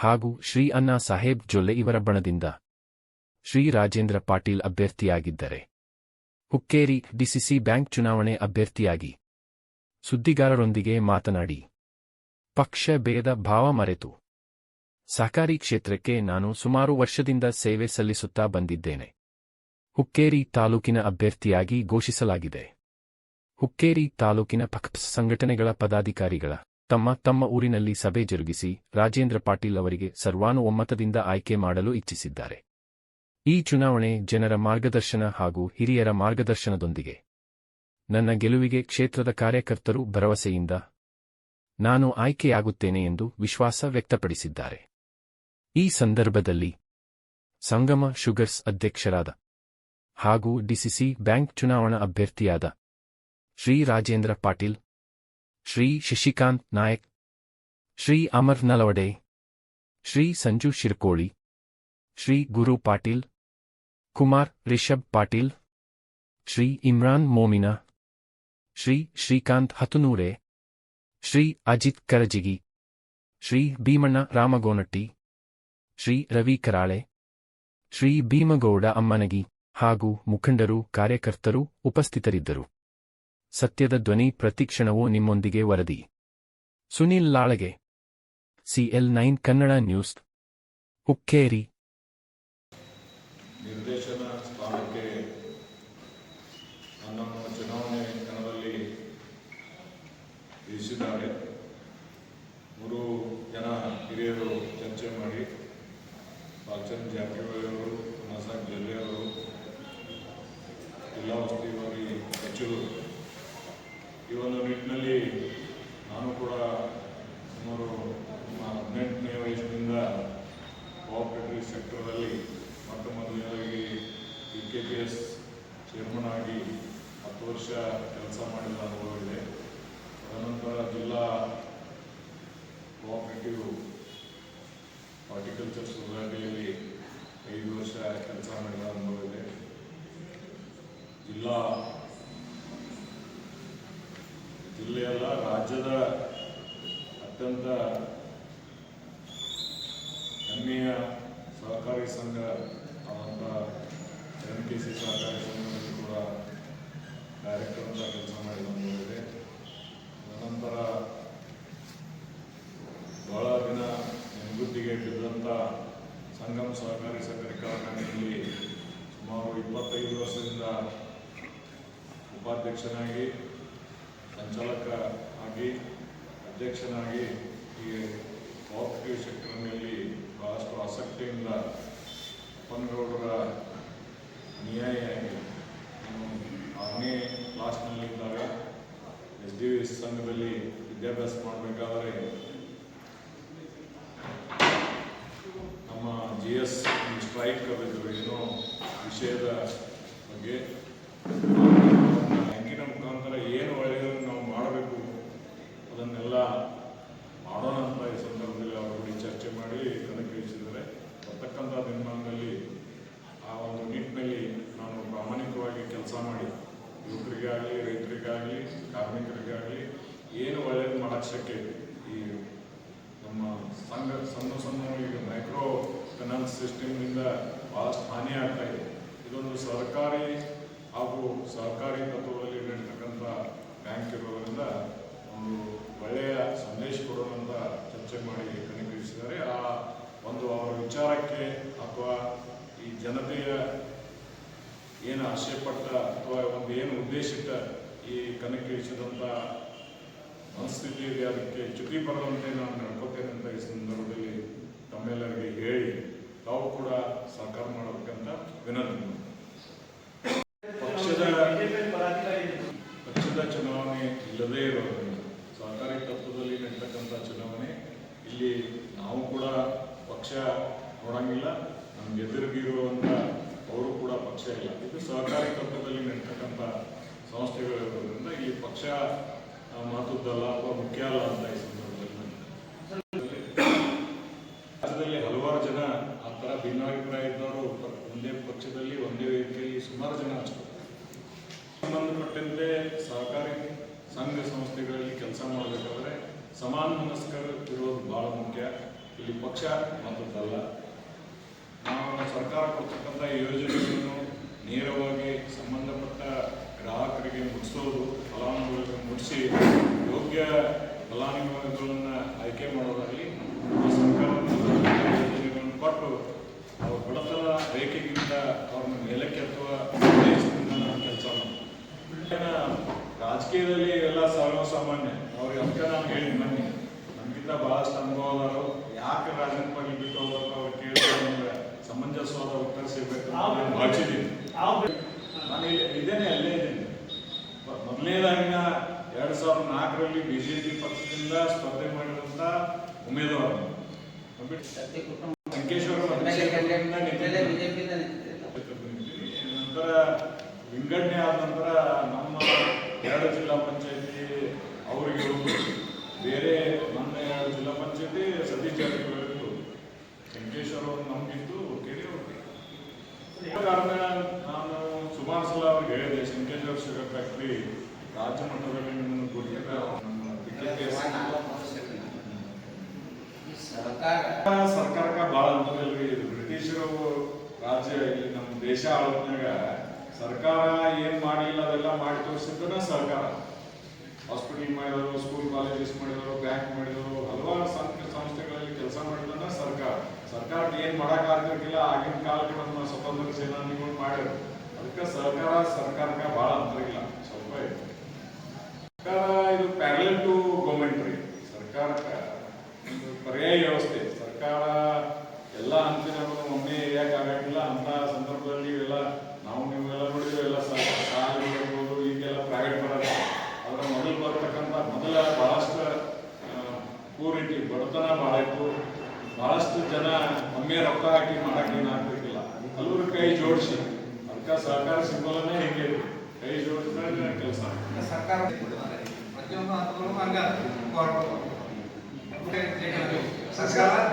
ಹಾಗೂ ಶ್ರೀ ಅಣ್ಣಾ ಸಾಹೇಬ್ ಜೊಲ್ಲೆ ಇವರ ಬಣದಿಂದ. ಶ್ರೀ ರಾಜೇಂದ್ರ ಪಾಟೀಲ್ ಅಭ್ಯರ್ಥಿಯಾಗಿದ್ದರೆ. ಹುಕ್ಕೇರಿ ಡಿಸಿಸಿ ಬ್ಯಾಂಕ್ ಚುನಾವಣೆ ಅಭ್ಯರ್ಥಿಯಾಗಿ. ಸುದ್ದಿಗಾರರೊಂದಿಗೆ ಮಾತನಾಡಿ. ಪಕ್ಷ ಭೇದ ಭಾವ ಮರೆತು. ಸಹಕಾರಿ ಕ್ಷೇತ್ರಕ್ಕೆ ನಾನು ಸುಮಾರು ವರ್ಷದಿಂದ ಸೇವೆ ಸಲ್ಲಿಸುತ್ತಾ ಬಂದಿದ್ದೇನೆ. ಹುಕ್ಕೇರಿ ತಾಲೂಕಿನ ಅಭ್ಯರ್ಥಿಯಾಗಿ ಘೋಷಿಸಲಾಗಿದೆ. ಹುಕ್ಕೇರಿ ತಾಲೂಕಿನ ಪಕ್ಷ ಸಂಘಟನೆಗಳ ಪದಾಧಿಕಾರಿಗಳ ತಮ್ಮ ತಮ್ಮ ಊರಿನಲ್ಲಿ ಸಭೆ ಜರುಗಿಸಿ ರಾಜೇಂದ್ರ ಪಾಟೀಲ್ ಅವರಿಗೆ ಸರ್ವಾನುಮತದಿಂದ ಆಯ್ಕೆ ಮಾಡಲು ಇಚ್ಛಿಸಿದ್ದಾರೆ. ಈ ಚುನಾವಣೆ ಜನರ ಮಾರ್ಗದರ್ಶನ ಹಾಗೂ ಹಿರಿಯರ ಮಾರ್ಗದರ್ಶನದೊಂದಿಗೆ. ನನ್ನ ಗೆಲುವಿಗೆ ಕ್ಷೇತ್ರದ ಕಾರ್ಯಕರ್ತರು ಭರವಸೆಯಿಂದ ನಾನು ಆಯ್ಕೆಯಾಗುತ್ತೇನೆ ಎಂದು ವಿಶ್ವಾಸ ವ್ಯಕ್ತಪಡಿಸಿದ್ದಾರೆ. ಈ ಸಂದರ್ಭದಲ್ಲಿ ಸಂಗಮ ಶುಗರ್ಸ್ ಅಧ್ಯಕ್ಷರಾದ ಹಾಗೂ ಡಿಸಿಸಿ ಬ್ಯಾಂಕ್ ಚುನಾವಣಾ ಅಭ್ಯರ್ಥಿಯಾದ ಶ್ರೀ ರಾಜೇಂದ್ರ ಪಾಟೀಲ್ ಶ್ರೀ ಶಶಿಕಾಂತ್ ನಾಯಕ್, ಶ್ರೀ ಅಮರ್ ನಲವಡೆ, ಶ್ರೀ ಸಂಜು ಶಿರ್ಕೋಳಿ, ಶ್ರೀ ಗುರು ಪಾಟೀಲ್, ಕುಮಾರ್ ರಿಷಬ್ ಪಾಟೀಲ್, ಶ್ರೀ ಇಮ್ರಾನ್ ಮೋಮಿನಾ, ಶ್ರೀ ಶ್ರೀಕಾಂತ್ ಹತುನೂರೆ, ಶ್ರೀ ಅಜಿತ್ ಕರಜಿಗಿ, ಶ್ರೀ ಭೀಮಣ್ಣ ರಾಮಗೋನಟ್ಟಿ, ಶ್ರೀ ರವಿ ಕರಾಳೆ, ಶ್ರೀ ಭೀಮಗೌಡ ಅಮ್ಮನಗಿ ಹಾಗೂ ಮುಖಂಡರು, ಕಾರ್ಯಕರ್ತರು ಉಪಸ್ಥಿತರಿದ್ದರು. ಸತ್ಯದ ಧ್ವನಿ ಪ್ರತಿಕ್ಷಣವೂ ನಿಮ್ಮೊಂದಿಗೆ ವರದಿ. Sunil Lalage. CL nine Kannada news. Hukkeri. ನಿರ್ದೇಶನ ಸ್ಥಾನಕ್ಕೆ ನನ್ನನ್ನು ಚುನಾವಣೆ ಕಣದಲ್ಲಿ ಇರಿಸಿದ್ದಾರೆ ಮೂರು ಜನ ಹಿರಿಯರು ಚರ್ಚೆ ಮಾಡಿ, ಬಾಲಚಂದ್ರ ಜಾರಕಿಹೊಳಿಯವರು ನಸಾಕ್ ಜಲ್ಲೆಯವರು ಜಿಲ್ಲಾ ಉಸ್ತುವಾರಿ ಸಚಿವರು ಈ ಒಂದು ನಿಟ್ಟಿನಲ್ಲಿ ನಾನು ಕೂಡ ಸುಮಾರು ನಮ್ಮ ಹದಿನೆಂಟನೇ ವಯಸ್ಸಿನಿಂದ ಕೋಆಪರೇಟಿವ್ ಸೆಕ್ಟರಲ್ಲಿ ಮೊಟ್ಟ ಮೊದಲನೇದಾಗಿ P K P S chairman ಆಗಿ ಹತ್ತು ವರ್ಷ ಕೆಲಸ ಮಾಡಿದ ಅನುಭವ ಇದೆ. ತದನಂತರ ಜಿಲ್ಲಾ ಕೋಆಪರೇಟಿವ್ ಹಾರ್ಟಿಕಲ್ಚರ್ ಸೊಸೈಟಿಯಲ್ಲಿ ಐದು ವರ್ಷ ಕೆಲಸ ಮಾಡಿದ ಅನುಭವ ಇದೆ. ಜಿಲ್ಲಾ ಜಿಲ್ಲೆಯಲ್ಲ ರಾಜ್ಯದ ಅತ್ಯಂತ ಹೆಮ್ಮೆಯ ಸಹಕಾರಿ ಸಂಘ ಆದಂಥ ಎನ್ ಕೆ ಸಿ ಸಹಕಾರಿ ಸಂಘದಲ್ಲಿ ಕೂಡ ಡೈರೆಕ್ಟರ್ ಅಂತ ಕೆಲಸ ಮಾಡಿದ ಅನುಭವ ಇದೆ ನಂತರ ಬಹಳ ದಿನ ನಿವೃತ್ತಿಗೆ ಬಿದ್ದಂಥ ಸಂಗಮ್ ಸಹಕಾರಿ ಸಕ್ಕರೆ ಕಾರ್ಖಾನೆಯಲ್ಲಿ ಸುಮಾರು ಇಪ್ಪತ್ತೈದು ವರ್ಷದಿಂದ ಉಪಾಧ್ಯಕ್ಷನಾಗಿ, ಸಂಚಾಲಕ ಆಗಿ, ಅಧ್ಯಕ್ಷನಾಗಿ ಈ ಕೋಆಪರೇಟಿವ್ ಸೆಕ್ಟರ್ನಲ್ಲಿ ಬಹಳಷ್ಟು ಆಸಕ್ತಿಯಿಂದ ಅಪ್ಪನಗೌಡರ ಅನುಯಾಯಿಯಾಗಿ ನಾನು ಆರನೇ ಕ್ಲಾಸ್ನಲ್ಲಿದ್ದಾಗ ಎಸ್ ಡಿ ಎಸ್ ಸಂಘದಲ್ಲಿ ವಿದ್ಯಾಭ್ಯಾಸ ಮಾಡಬೇಕಾದ್ರೆ ನಮ್ಮ ಜಿ ಎಸ್ ಸ್ಟ್ರೈಕ್ ಅದು ಏನೋ ವಿಷಯದ ಬಗ್ಗೆ ಅಂಕಿನ ಮುಖಾಂತರ ಏನು ಒಳ್ಳೆಯದನ್ನು ನಾವು ಮಾಡಬೇಕು ಅದನ್ನೆಲ್ಲ ಮಾಡೋಣ ಅಂತ ಈ ಸಂದರ್ಭದಲ್ಲಿ ಅವರೊಂದಿಗೆ ಚರ್ಚೆ ಮಾಡಿ ಕಣಕ್ಕಿಳಿಸಿದರೆ ಬರ್ತಕ್ಕಂಥ ದಿನಮಾನದಲ್ಲಿ ಆ ಒಂದು ನಿಟ್ಟಿನಲ್ಲಿ ನಾನು ಪ್ರಾಮಾಣಿಕವಾಗಿ ಕೆಲಸ ಮಾಡಿ ಯುವಕರಿಗಾಗಲಿ ರೈತರಿಗಾಗಲಿ ಕಾರ್ಮಿಕರಿಗಾಗಲಿ ಏನು ಒಳ್ಳೆಯದು ಮಾಡೋಕ್ಕೆ ಈ ನಮ್ಮ ಸಂಘ ಸಣ್ಣ ಸಣ್ಣ ಈಗ ಮೈಕ್ರೋ ಫೈನಾನ್ಸ್ ಸಿಸ್ಟಮ್ನಿಂದ ಭಾಳಷ್ಟು ಹಾನಿ ಆಗ್ತಾ ಇದೆ. ಇದೊಂದು ಸರ್ಕಾರಿ ಹಾಗೂ ಸರ್ಕಾರಿ ತತ್ವದಲ್ಲಿ ನಡೀತಕ್ಕಂಥ ಬ್ಯಾಂಕ್ ಇರೋದರಿಂದ ಒಂದು ಒಳ್ಳೆಯ ಸಂದೇಶ ಕೊಡೋಣ ಚರ್ಚೆ ಮಾಡಿ ಕನಿಕರಿಸಿದ್ದಾರೆ ಆ ಒಂದು ಅವರ ವಿಚಾರಕ್ಕೆ ಅಥವಾ ಈ ಜನತೆಯ ಏನು ಆಶಯಪಟ್ಟ ಅಥವಾ ಒಂದು ಏನು ಉದ್ದೇಶಿತ ಈ ಕನಕಿಳಿಸಿದಂಥ ಮನಸ್ಥಿತಿ ಇದೆ. ಅದಕ್ಕೆ ಚ್ಯುತಿ ಬರದಂತೆ ನಾನು ನಡ್ಕೋತೇನೆ ಅಂತ ಈ ಸಂದರ್ಭದಲ್ಲಿ ತಮ್ಮೆಲ್ಲರಿಗೆ ಹೇಳಿ ತಾವು ಕೂಡ ಸಹಕಾರ ಮಾಡಬೇಕಂತ ವಿನಂತಿ ಮಾಡ್ತೀನಿ. ಪಕ್ಷದ ಪಕ್ಷದ ಚುನಾವಣೆ ಇಲ್ಲದೇ ಇರೋದ್ರಿಂದ ಸಹಕಾರಿ ತತ್ವದಲ್ಲಿ ನಡೀತಕ್ಕಂಥ ಚುನಾವಣೆ ಇಲ್ಲಿ ನಾವು ಕೂಡ ಪಕ್ಷ ನೋಡಂಗಿಲ್ಲ, ನಮ್ಗೆ ಎದುರಿಗಿರುವಂಥ ಅವರು ಕೂಡ ಪಕ್ಷ ಇಲ್ಲ. ಇದು ಸಹಕಾರಿ ತತ್ವದಲ್ಲಿ ನಡೀತಕ್ಕಂಥ ಸಂಸ್ಥೆಗಳಿರೋದ್ರಿಂದ ಈ ಪಕ್ಷ ಮಾತುದಲ್ಲ ಅಥವಾ ಮುಖ್ಯ ಅಲ್ಲ ಅಂತ ಈ ಸಂದರ್ಭದಲ್ಲಿ ರಾಜ್ಯದಲ್ಲಿ ಹಲವಾರು ಜನ ಆ ಥರ ಭಿನ್ನಾಭಿಪ್ರಾಯ ಇದ್ದವರು ಒಂದೇ ಪಕ್ಷದಲ್ಲಿ, ಒಂದೇ ವೇದಿಕೆಯಲ್ಲಿ ಸುಮಾರು ಜನ ಅಷ್ಟು. ಸಂಬಂಧಪಟ್ಟಂತೆ ಸಹಕಾರಿ ಸಂಘ ಸಂಸ್ಥೆಗಳಲ್ಲಿ ಕೆಲಸ ಮಾಡಬೇಕಾದ್ರೆ ಸಮಾನ ಮನಸ್ಕರು ಇಲ್ಲಿ ಪಕ್ಷ ಮಾತ್ರದ್ದಲ್ಲ ನಾವು ಸರ್ಕಾರ ಕೊಡ್ತಕ್ಕಂಥ ಯೋಜನೆಗಳನ್ನು ನೇರವಾಗಿ ಸಂಬಂಧಪಟ್ಟ ಗ್ರಾಹಕರಿಗೆ ಮುಟ್ಟಿಸೋದು ಫಲಾನುಭವಿಗಳಿಗೆ ಮುಟ್ಟಿಸಿ ಯೋಗ್ಯ ಫಲಾನುಭವಿಗಳನ್ನು ಆಯ್ಕೆ ಮಾಡೋದಾಗಲಿ ಈ ಸರ್ಕಾರದ ಯೋಜನೆಗಳನ್ನು ಕೊಟ್ಟು ಅವ್ರ ಬಡತನ ರೇಖೆಗಿಂತ ಅವ್ರನ್ನ ಮೇಲಕ್ಕೆ ಎತ್ತುವ ಉದ್ದೇಶದಿಂದ ನಾವು ಕೆಲಸ ಮಾಡ್ತೀವಿ ರಾಜಕೀಯದಲ್ಲಿ ಎಲ್ಲ ಸರ್ವಸಾಮಾನ್ಯ ಅವ್ರಿಗೆ ಅದಕ್ಕೆ ನಾನು ಹೇಳಿ ಬನ್ನಿ ನಮ್ಗಿಂತ ಬಹಳಷ್ಟು ಅನುಭವದವರು ಯಾಕೆ ರಾಜನ ಬಗ್ಗೆ ಬಿಟ್ಟು ಹೋಗ್ಬೇಕು ಅವ್ರು ಕೇಳಿದ್ರೆ ನಮ್ಗೆ ಸಮಂಜಸವಾದ ಉತ್ತರ ಸಿಗ್ಬೇಕು ಅಂತ ನಾನು ಭಾವಿಸಿದ್ದೀನಿ ನಾನು ಇಲ್ಲಿ ಇದ್ದೇನೆ ಅಲ್ಲೇ ಇದ್ದೀನಿ ಮ- ಮೊದಲನೇದಾಗಿನ ಎರಡ್ ಸಾವಿರದ ನಾಲ್ಕರಲ್ಲಿ ಬಿಜೆಪಿ ಪಕ್ಷದಿಂದ ಸ್ಪರ್ಧೆ ಮಾಡಿದಂತ ಉಮೇದುವಾರ. ಸಂಕೇಶ್ವರ. ನಂತರ ವಿಂಗಡಣೆ ಆದ ನಂತರ ನಮ್ಮ ಎರಡು ಜಿಲ್ಲಾ ಪಂಚಾಯತಿ ಅವರಿಗೆ ಒಂದು ಬೇರೆ ನನ್ನ ಎರಡು ಜಿಲ್ಲಾ ಪಂಚಾಯತಿ ಸತೀಶ್ ಜಾರಕಿಹೊಳಿ ಸಂಕೇಶ್ವರ ಅವ್ರು ನಮ್ಗಿತ್ತು ಕೇಳಿ ಕಾರಣ ನಾನು ಸುಮಾರು ಸಲ ಅವ್ರಿಗೆ ಹೇಳಿದೆ ಸಂಕೇಶ್ವರ ಶುಗರ್ ಫ್ಯಾಕ್ಟ್ರಿ ರಾಜ್ಯ ಮಟ್ಟದಲ್ಲಿ ಕೊಟ್ಟಿದ್ದ ನಮ್ಮ ಸರ್ಕಾರ. ಸರ್ಕಾರಕ್ಕೆ ಭಾಳ ಅಂತರ ಇಲ್ರಿ ಇದು ಬ್ರಿಟಿಷರು ರಾಜ್ಯ ಇಲ್ಲಿ ನಮ್ಮ ದೇಶ ಆಳತ್ನಾಗ ಸರ್ಕಾರ ಏನ್ ಮಾಡಿಲ್ಲ ಅದೆಲ್ಲ ಮಾಡಿ ತೋರಿಸಿದ್ದನ ಸರ್ಕಾರ. ಹಾಸ್ಪಿಟಲ್ ಮಾಡಿದವರು ಸ್ಕೂಲ್ ಕಾಲೇಜಸ್ ಮಾಡಿದವರು ಬ್ಯಾಂಕ್ ಮಾಡಿದವರು, ಹಲವಾರು ಸಂಸ್ಥೆಗಳಲ್ಲಿ ಕೆಲಸ ಮಾಡಿದನ ಸರ್ಕಾರ. ಸರ್ಕಾರ ಏನ್ ಮಾಡಕ್ ಆಗ್ತಿರ್ಲಿಲ್ಲ, ಆಗಿನ ಕಾಲಕ್ಕೆ ನಮ್ಮ ಸ್ವತಂತ್ರ ಸೇನಾನಿಗಳು ಮಾಡಿದ್ರು. ಅದಕ್ಕೆ ಸರ್ಕಾರ, ಸರ್ಕಾರಕ್ಕೆ ಭಾಳ ಅಂತರ ಇಲ್ಲ. ಸ್ವಲ್ಪ ಸರ್ಕಾರ ಇದು ಪ್ಯಾರಲ್ ಟು ಗೌರ್ಮೆಂಟ್ ರೀ. ಸರ್ಕಾರಕ್ಕೆ ಒಂದು ಪರ್ಯಾಯ ವ್ಯವಸ್ಥೆ. ಸರ್ಕಾರ ಎಲ್ಲ ಹಂಚಿನವರು ಒಮ್ಮೆ ಆಗಂಗಿಲ್ಲ? ಅಂತ ಸಂದರ್ಭದಲ್ಲಿ ಇವೆಲ್ಲ ನಾವು ನೀವೆಲ್ಲ ನೋಡಿದ್ರು ಎಲ್ಲ ಸಾಲಿರ್ಬೋದು ಈಗೆಲ್ಲ ಪ್ರೈವೇಟ್ ಬರೋದು ಅದರ ಮೊದಲು ಬರ್ತಕ್ಕಂಥ ಮೊದಲ ಬಹಳಷ್ಟು ಪೂರಿಟಿ ಬಡತನ ಭಾಳ ಇತ್ತು. ಬಹಳಷ್ಟು ಜನ ಒಮ್ಮೆ ರೊಕ್ಕ ಹಾಕಿ ಮಾಡಕ್ಕೆ ಏನು ಆಗ್ಬೇಕಿಲ್ಲ ಹಲವರು ಕೈ ಜೋಡಿಸಿ. ಅದಕ್ಕೆ ಸರ್ಕಾರ ಸಿಂಬಲನೇ ಹೀಗೆ ಕೈ ಜೋಡಿಸ್ಕೊಂಡು ಕೆಲಸ. ಸರ್ಕಾರ ಪ್ರತಿಯೊಂದು ಹಂಗ ಸರ್ಕಾರ